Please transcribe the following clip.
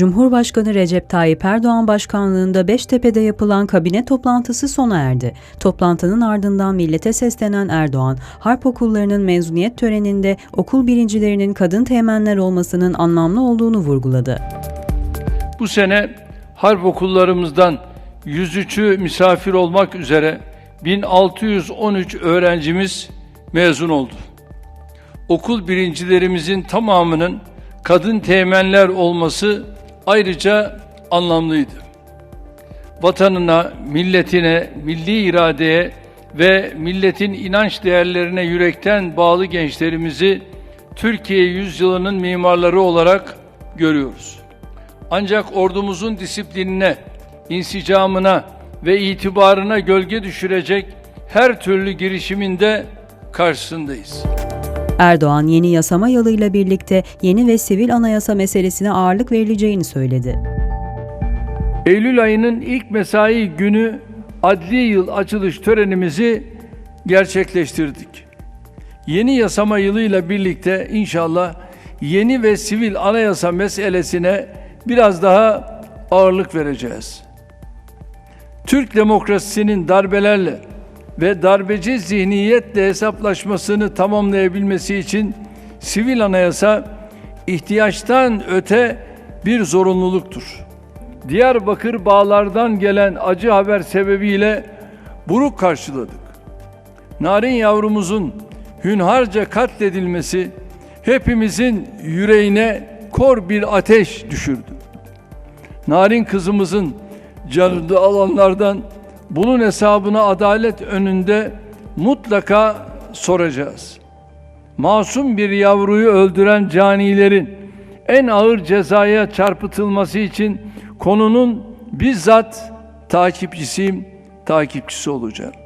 Cumhurbaşkanı Recep Tayyip Erdoğan başkanlığında Beştepe'de yapılan kabine toplantısı sona erdi. Toplantının ardından millete seslenen Erdoğan, harp okullarının mezuniyet töreninde okul birincilerinin kadın teğmenler olmasının anlamlı olduğunu vurguladı. Bu sene harp okullarımızdan 103'ü misafir olmak üzere 1613 öğrencimiz mezun oldu. Okul birincilerimizin tamamının kadın teğmenler olması ayrıca anlamlıydı. Vatanına, milletine, milli iradeye ve milletin inanç değerlerine yürekten bağlı gençlerimizi Türkiye yüzyılının mimarları olarak görüyoruz. Ancak ordumuzun disiplinine, insicamına ve itibarına gölge düşürecek her türlü girişiminde karşısındayız. Erdoğan yeni yasama yılıyla birlikte yeni ve sivil anayasa meselesine ağırlık verileceğini söyledi. Eylül ayının ilk mesai günü adli yıl açılış törenimizi gerçekleştirdik. Yeni yasama yılıyla birlikte inşallah yeni ve sivil anayasa meselesine biraz daha ağırlık vereceğiz. Türk demokrasisinin darbelerle ve darbeci zihniyetle hesaplaşmasını tamamlayabilmesi için sivil anayasa ihtiyaçtan öte bir zorunluluktur. Diyarbakır bağlardan gelen acı haber sebebiyle buruk karşıladık. Narin yavrumuzun hünharca katledilmesi hepimizin yüreğine kor bir ateş düşürdü. Narin kızımızın canını alanlardan bunun hesabını adalet önünde mutlaka soracağız. Masum bir yavruyu öldüren canilerin en ağır cezaya çarpıtılması için konunun bizzat takipçisiyim, takipçisi olacağım.